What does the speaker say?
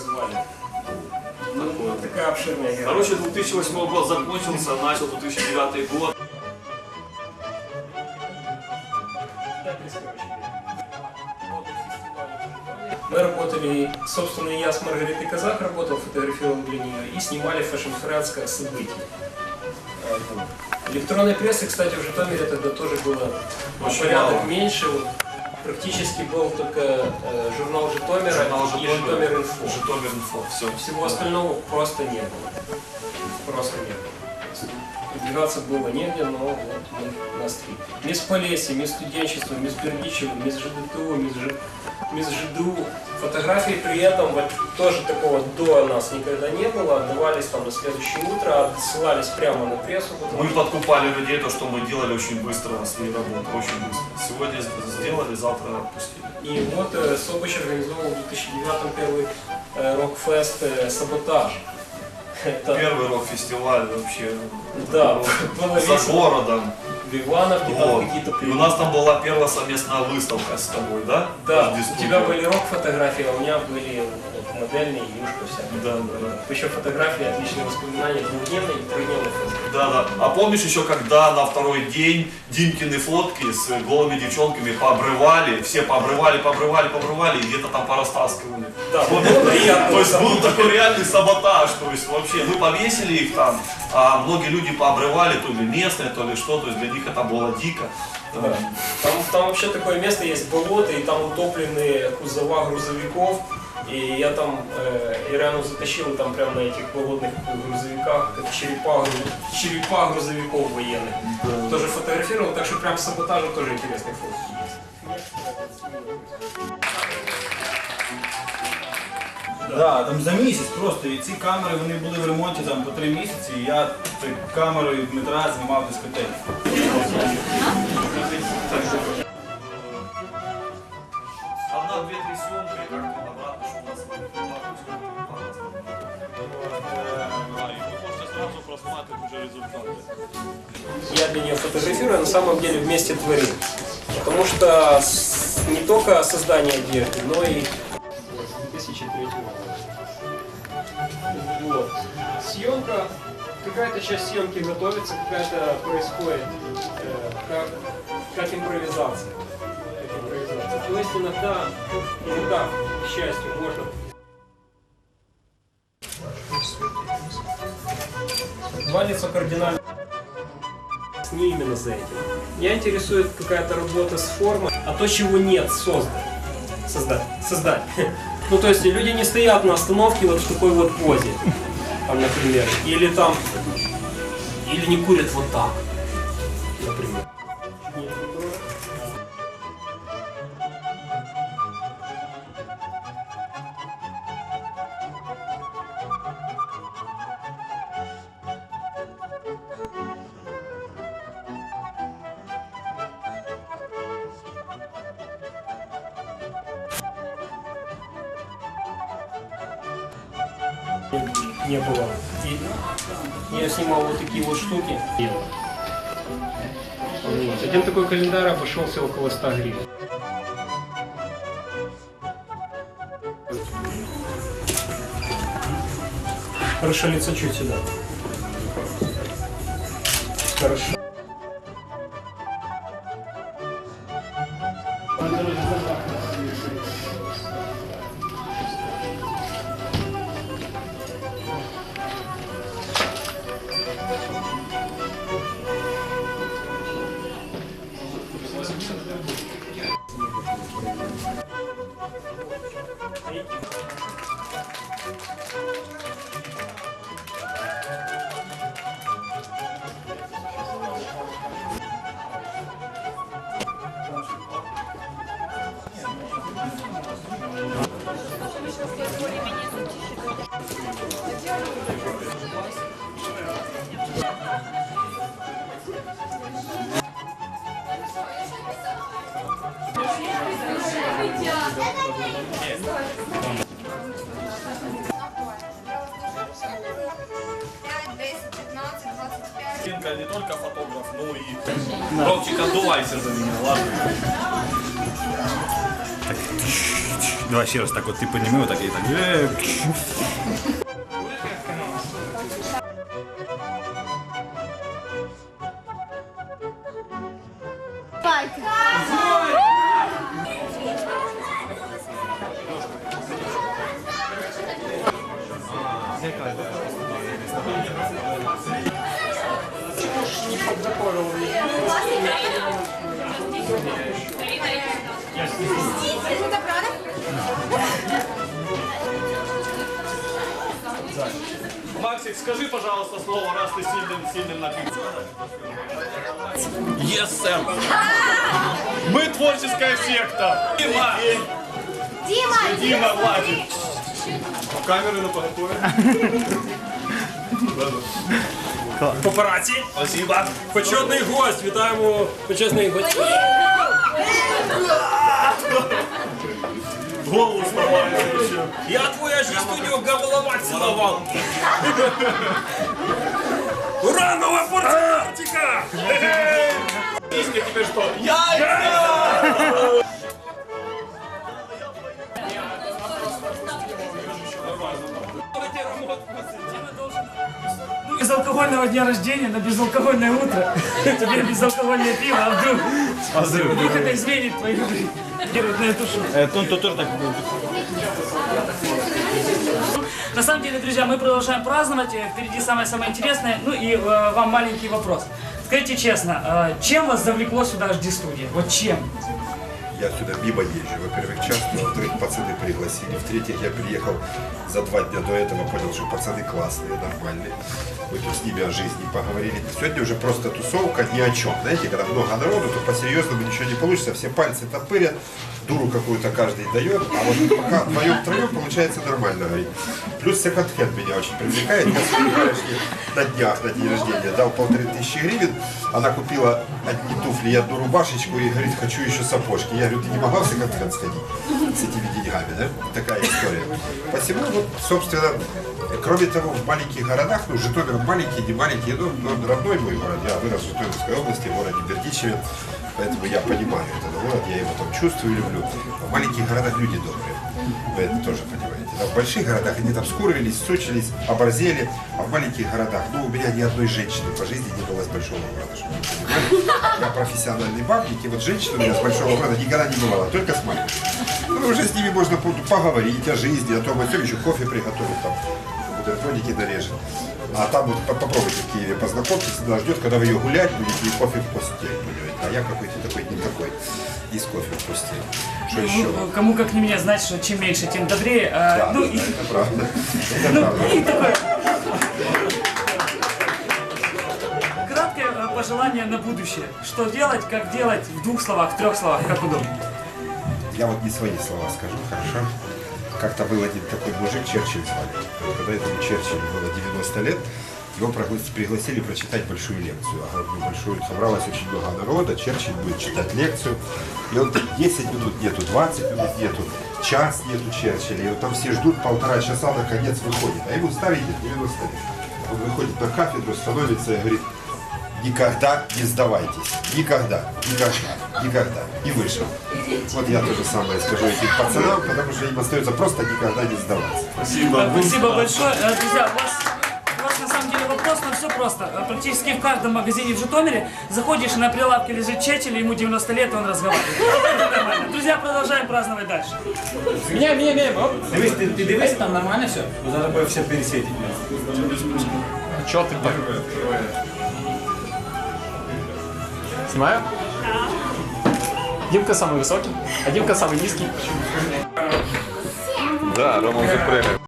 звали. Ну, такая обширная игра. Короче, 2008 год закончился, начал 2009 год. Мы работали, собственно, я с Маргаритой Казак работал, фотографировал для нее, и снимали Fashion Friends как событие. Вот. Электронной прессы, кстати, в Житомире тогда тоже было Очень порядок мало. меньше. Вот Практически был только э, журнал Житомира Журнал и Житомир Инфо. Житомир инфо, все. Всего остального просто не было. Просто не было. Продвигаться было негде, но вот мы нас три. Мисс Полесье, мисс студенчество, мисс Бердичева, мисс ЖДТУ, мисс, Ж... мисс ЖДУ. Фотографии при этом вот тоже такого до нас никогда не было. Отдавались там на следующее утро, отсылались прямо на прессу. Мы что- подкупали людей, то, что мы делали очень быстро свои работы, очень быстро. Сегодня сделали, завтра отпустили. И вот э, Собыч организовал в 2009 первый э, рок-фест э, «Саботаж». Это, Первый рок-фестиваль вообще. да, был было За весело. городом. В Ивановке там Вот. какие-то И у нас там была первая совместная выставка с тобой, да? Да, у тебя были рок-фотографии, а у меня были вот, модельные, юшка вся. Да, да, да. Еще фотографии, отличные воспоминания, двухдневный и трехдневный фест. Да, да. А помнишь еще, когда на второй день Димкины фотки с голыми девчонками пообрывали, все пообрывали, пообрывали, пообрывали, и где-то там порастаскивали. Да, Вот это- приятно. То есть был такой реальный саботаж, то есть вообще мы повесили их там, а многие люди пообрывали, то ли местные, то ли что, то есть для них это было дико. Да. Там, там вообще такое место есть болото, и там утоплены кузова грузовиков. И я там э, Ирану затащил там прямо на этих болотных грузовиках, как черепа, гру- черепа грузовиков военных. Тоже фотографировал, так что прям с саботажем тоже интересные фотки Да, там за місяць просто. І ці камери вони були в ремонті там по три місяці. І я цією камерою Дмитра знімав дискотеки. Я для нее фотографирую, а на самом деле вместе творим. Потому что не только создание одежды, но и 2003 Вот. Съемка, какая-то часть съемки готовится, какая-то происходит э, как, как импровизация. Как импровизация. То есть иногда, иногда, к счастью, можно Лица кардинально не именно за этим. Меня интересует какая-то работа с формой, а то, чего нет, создать. Создать. Создать. Ну, то есть люди не стоят на остановке вот в такой вот позе, там, например, или там, или не курят вот так, не было. И я снимал вот такие вот штуки. Вот. Один такой календарь обошелся около 100 гривен. Хорошо, лицо чуть сюда. Хорошо. Пять, десять, пятнадцать, двадцать пять. Динка не только фотограф, но и... Ромчик, отдувайся за меня, ладно? Так. Давай ще раз так от ти підніми, отак і так. Е, Это правда? Максик, скажи, пожалуйста, слово, раз ты сильным, сильным напился. Yes, Сэм. Мы творческая секта. Дима, Дима, Дима, Владик Камеры на поготове. Папараці. Спасибо. Почетний гость. Вітаємо почесний гость. Голову сломали еще. Я твой аж студию голова целовал. Ура, новая порция Артика! Песня теперь что? Яйца! Безалкогольного дня рождения на безалкогольное утро. Тебе безалкогольное пиво, а вдруг, А зрив. вдруг это изменит твою жизнь. Герой, на эту шутку. Е, Тут тут теж так. На самом деле, друзья, мы продолжаем праздновать. Э, Впереди самое-самое интересное. Ну и э, вам маленький вопрос. Скажите честно, э, чем вас завлекло сюда HD студия? Вот чем? Я сюда мимо езжу. Во-первых, часто, во-вторых, пацаны пригласили. В-третьих, я приехал за два дня до этого, понял, что пацаны классные, нормальные. Мы тут с ними о жизни поговорили. Сегодня уже просто тусовка ни о чем. Знаете, когда много народу, то по-серьезному ничего не получится. Все пальцы топырят, дуру какую-то каждый дает. А вот пока вдвоем-троем получается нормально. Плюс секонд-хенд меня очень привлекает. Я на днях, на день рождения, дал полторы тысячи гривен. Она купила одни туфли и одну рубашечку и говорит, хочу еще сапожки. Я говорю, ты не могла в секонд-хенд сходить с этими деньгами, да? Такая история. Посему, вот, собственно, кроме того, в маленьких городах, ну, Житомир маленький, не маленький, но, но родной мой город. Я вырос в Житомирской области, в городе Бердичеве, поэтому я понимаю этот город, я его там чувствую, люблю. В маленьких городах люди добрые. Вы это тоже понимаете. Да, в больших городах они там скурились, сучились, оборзели, а в маленьких городах, ну, у меня ни одной женщины по жизни не было с большого города. Я профессиональный бабник, и вот женщин у меня с большого города никогда не бывало, только с маленьких. Ну, уже с ними можно по- поговорить о жизни, о том, о том, еще кофе приготовить, там, бутербродики нарежет. А там вот по- попробуйте в Киеве познакомьтесь, она ждет, когда вы ее гулять будете и кофе в постель. А я какой-то такой не такой, из кофе в постель. Что еще? Ну, Кому как не меня знать, что чем меньше, тем добрее. А, Да, ну, да, и, это правда. Это ну, правда. и такое краткое э, пожелание на будущее. Что делать, как делать, в двух словах, в трех словах, как удобно. Я вот не свои слова скажу, хорошо? Как-то был один такой мужик, Черчилль звали. Когда этому Черчиллю было 90 лет, его приглас- пригласили прочитать большую лекцию. Большую собралось очень много народа, Черчилль будет читать лекцию. И он так 10 минут нету, 20 минут нету, час нету Черчилля. И вот там все ждут полтора часа, наконец выходит. А ему лет, 90 лет. Он выходит на кафедру, становится и говорит, никогда не сдавайтесь. Никогда, никогда, никогда. И вышел. Вот я то же самое скажу этим пацанам, потому что им остается просто никогда не сдаваться. Спасибо. Спасибо большое. Э, Друзья, у вас, у вас на самом деле вопрос, но все просто. Э, Практически в каждом магазине в Житомире заходишь, на прилавке лежит Чечель, ему 90 лет, и он разговаривает. Друзья, продолжаем праздновать дальше. Меня, меня, меня. Дивись, ти, ти дивись, там нормально все? Зараз буде все пересіть. Чё ты так? Снимаю? Димка самый высокий, а Димка самый низкий. Да, Рома уже прыгает.